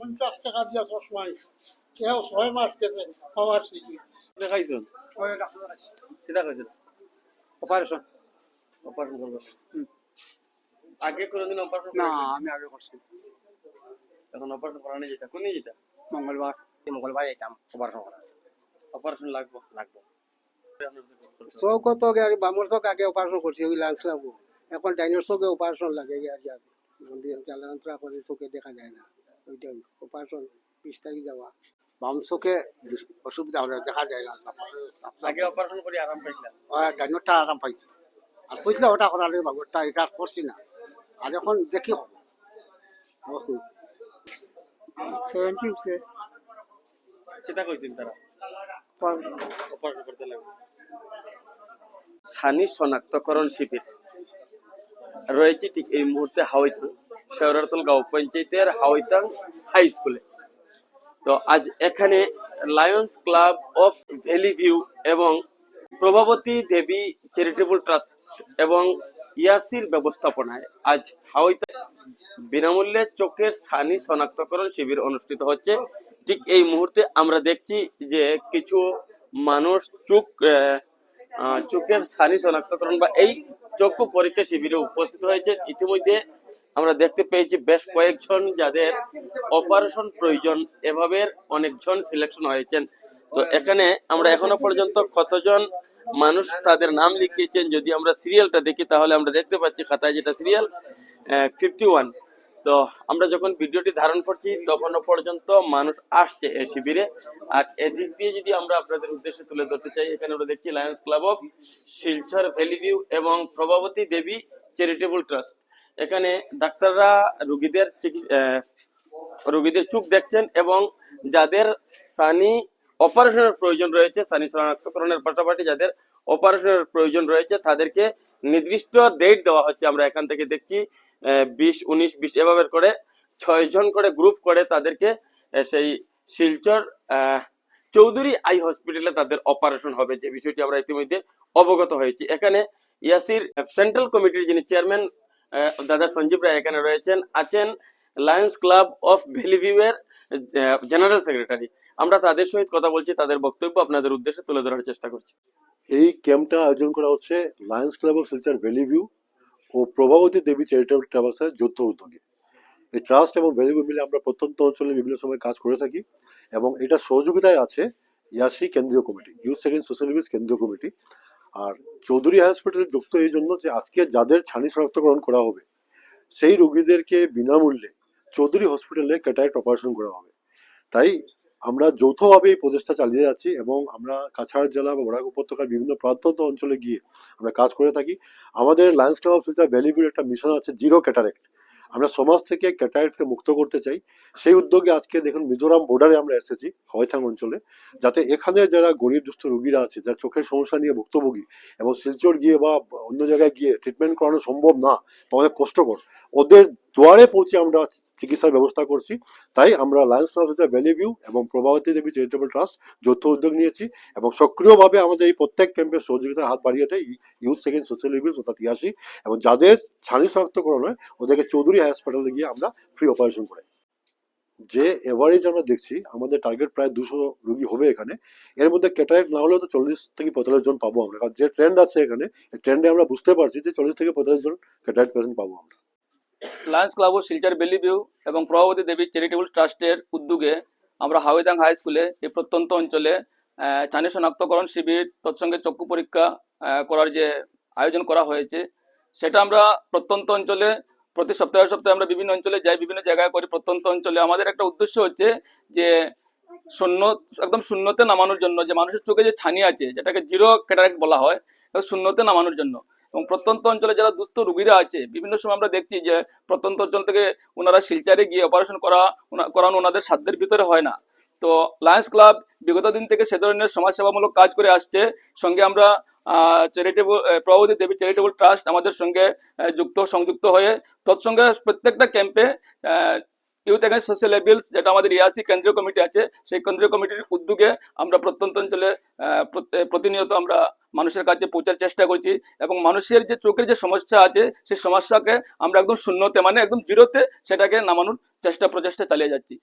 পঞ্চাশ টাকা দিয়া চশমা আনছি ছয় মাস গেছে পাওয়ার দেখাইছেন সেটা খাইছেন? অপারেশন অপারেশন করবেন। আগে কোনোদিন অপারেশন না আমি আগে করছি। এখন অপারেশন যেটা। যেটা? মঙ্গলবার। মঙ্গলবার যেতাম অপারেশন করা অপারেশন লাগবো? লাগবে। তো আগে বামর চৌক আগে অপারেশন করছি ওই লাঞ্চ লাগবো। এখন ডাইনোর চৌকে অপারেশন লাগে আর জ্বালান্তরা করে চোখে দেখা যায় না। ওইটাই অপারেশন বিশ তারিখ যাওয়া। বাম চোখে অসুবিধা হলে দেখা যায় না। আগে অপারেশন করে আরাম পাইছিলাম ডাইনোরটা আরাম পাইছি। আর কইছিল ওটা করার বাবুরটা এটা আর করছি না। আর এখন দেখি। হবে সেভেন্টি সেটা কইছেন তারা? অপারেশন করতে লাগবে সানি শনাক্তকরণ শিবির। রয়েছে ঠিক এই মুহূর্তে হাওয়াইতাং শেওরারতল গাঁও পঞ্চায়েতের হাওয়াইতাং হাই স্কুলে। তো আজ এখানে Lions Club of Valley View এবং প্রভাবতী দেবী চ্যারিটেবল ট্রাস্ট এবং ইয়াসির ব্যবস্থাপনায় আজ হাওয়াইতে বিনামূল্যে চোখের সানি শনাক্তকরণ শিবির অনুষ্ঠিত হচ্ছে। ঠিক এই মুহূর্তে আমরা দেখছি যে কিছু মানুষ চোখ চোখের সানি শনাক্তকরণ বা এই চক্ষু পরীক্ষা শিবিরে উপস্থিত হয়েছে ইতিমধ্যে আমরা দেখতে পেয়েছি বেশ কয়েকজন যাদের অপারেশন প্রয়োজন, এভাবে অনেকজন সিলেকশন হয়েছেন। তো এখানে আমরা এখনও পর্যন্ত কতজন মানুষ তাদের নাম লিখিয়েছেন, যদি আমরা সিরিয়ালটা দেখি, তাহলে আমরা দেখতে পাচ্ছি খাতায় যেটা সিরিয়াল ফিফটি ওয়ান তো আমরা যখন ভিডিওটি ধারণ করছি, তখনও পর্যন্ত মানুষ আসছে এই শিবিরে। আর এদিক দিয়ে যদি আমরা আপনাদের উদ্দেশ্যে তুলে ধরতে চাই, এখানে আমরা দেখছি Lions Club of Silchar Valley View এবং প্রভাবতী দেবী চ্যারিটেবল ট্রাস্ট এখানে ডাক্তাররা রোগীদের চিকিৎসা রোগীদের চোখ দেখছেন এবং যাদের সানি অপারেশনের প্রয়োজন রয়েছে, সানি শনাক্তকরণের পাশাপাশি যাদের অপারেশনের প্রয়োজন রয়েছে, তাদেরকে নির্দিষ্ট ডেট দেওয়া হচ্ছে। আমরা এখান থেকে দেখছি বিশ, উনিশ, বিশ এভাবে করে ছয় জন করে গ্রুপ করে তাদেরকে সেই শিলচর চৌধুরী আই হসপিটালে তাদের অপারেশন হবে। যে বিষয়টি আমরা ইতিমধ্যে অবগত হয়েছি। এখানে ইয়াসির সেন্ট্রাল কমিটির যিনি চেয়ারম্যান দাদা সঞ্জীব রায় এখানে রয়েছেন, আছেন লায়ন্স ক্লাব অফ ভ্যালিভিউ এর জেনারেল সেক্রেটারি আমরা তাদের সহিত কথা বলছি, তাদের বক্তব্য, আপনাদের উদ্দেশ্যে তুলে ধরার চেষ্টা করছি। এই ক্যাম্পটা আয়োজন করা হচ্ছে Lions Club of Silchar Valley View O Prabhavati Devi charitable ট্রাস্টের যৌথ উদ্যোগে। এই ট্রাস্ট এবং ভ্যালি ভিউ মিলে আমরা প্রত্যন্ত অঞ্চলে বিভিন্ন সময় কাজ করে থাকি এবং এটা সহযোগিতায় আছে ইয়াসি কেন্দ্রীয় committee youth second social service কেন্দ্রীয় কমিটি। আর চৌধুরী হসপিটালে যুক্ত এই জন্য যে আজকে যাদের ছানি শনাক্তকরণ করা হবে, সেই রোগীদেরকে বিনামূল্যে চৌধুরী হসপিটালে ক্যাটারেক্ট অপারেশন করা হবে। তাই আমরা যৌথভাবে এই প্রচেষ্টা চালিয়ে যাচ্ছি এবং আমরা কাছাড় জেলা বা বরাক উপত্যকার বিভিন্ন প্রান্তন্ত অঞ্চলে গিয়ে আমরা কাজ করে থাকি। আমাদের লায়ন্স ক্লাব অফ শিলচর ভ্যালিভিউর একটা মিশন আছে জিরো ক্যাটারেক্ট আমরা সমাজ থেকে ক্যাটারেক্টকে মুক্ত করতে চাই। সেই উদ্যোগে আজকে দেখুন মিজোরাম বর্ডারে আমরা এসেছি হয়থাং অঞ্চলে। যাতে এখানে যারা গরিব দুস্থ রোগীরা আছে, যারা চোখের সমস্যা নিয়ে ভুক্তভোগী এবং শিলচর গিয়ে বা অন্য জায়গায় গিয়ে ট্রিটমেন্ট করানো সম্ভব না আমাদের কষ্টকর। ওদের দুয়ারে পৌঁছে আমরা চিকিৎসার ব্যবস্থা করছি। তাই আমরা লায়ন্স অফ ভ্যালি ভিউ এবং প্রভাবতী দেবী চ্যারিটেবল ট্রাস্ট যৌথ উদ্যোগ নিয়েছি এবং সক্রিয়ভাবে আমাদের এই প্রত্যেক ক্যাম্পের সহযোগিতার হাত বাড়িয়েছে ইউথ সেকেন্ড সোশ্যাল সার্ভিস অর্থাৎ ইয়াসি এবং যাদের ছানি শনাক্তকরণ হয়, ওদেরকে চৌধুরী হাসপাতালে গিয়ে আমরা ফ্রি অপারেশন করাই যে এভারেজ আমরা দেখছি, আমাদের টার্গেট প্রায় দুশো রুগী হবে এখানে। এর মধ্যে ক্যাটারেক্ট না হলেও তো চল্লিশ থেকে পঁয়তাল্লিশ জন পাবো আমরা। কারণ যে ট্রেন্ড আছে এখানে ট্রেন্ডে আমরা বুঝতে পারছি যে চল্লিশ থেকে পঁয়তাল্লিশ জন ক্যাটারেক্ট পেশেন্ট পাবো আমরা। Lions Club of Silchar valley view এবং প্রভাবতী দেবী চ্যারিটেবল ট্রাস্টের উদ্যোগে আমরা হাওয়াইদাং হাই স্কুলে এই প্রত্যন্ত অঞ্চলে ছানি শনাক্তকরণ শিবির, তৎসঙ্গে চক্ষু পরীক্ষা করার যে আয়োজন করা হয়েছে, সেটা আমরা প্রত্যন্ত অঞ্চলে প্রতি সপ্তাহে সপ্তাহে আমরা বিভিন্ন অঞ্চলে যাই, বিভিন্ন জায়গায় করি। প্রত্যন্ত অঞ্চলে আমাদের একটা উদ্দেশ্য হচ্ছে যে শূন্য, একদম শূন্যতে নামানোর জন্য, যে মানুষের চোখে যে ছানি আছে, যেটাকে জিরো ক্যাটারেক্ট বলা হয় শূন্যতে নামানোর জন্য। এবং প্রত্যন্ত অঞ্চলে যারা দুস্থ রুগীরা আছে, বিভিন্ন সময় আমরা দেখছি যে প্রত্যন্ত অঞ্চল থেকে ওনারা শিলচারে গিয়ে অপারেশন করা করানো ওনাদের সাধ্যের ভিতরে হয় না। তো লায়ন্স ক্লাব বিগত দিন থেকে সে ধরনের সমাজসেবামূলক কাজ করে আসছে। সঙ্গে আমরা charitable Prabhavati Devi charitable trust আমাদের সঙ্গে যুক্ত, সংযুক্ত হয়ে, তৎসঙ্গে প্রত্যেকটা ক্যাম্পে ইউথ দেখেন সোশ্যাল লেভেলস যেটা আমাদের ইয়াসি কেন্দ্রীয় কমিটি আছে, সেই কেন্দ্রীয় কমিটির উদ্যোগে আমরা প্রত্যন্ত অঞ্চলে প্রতিনিয়ত আমরা মানুষের কাছে পৌঁছার চেষ্টা করছি এবং মানুষের যে চোখের যে সমস্যা আছে, সেই সমস্যাকে আমরা একদম শূন্যতে মানে একদম জিরোতে সেটাকে নামানোর চেষ্টা প্রচেষ্টা চালিয়ে যাচ্ছি।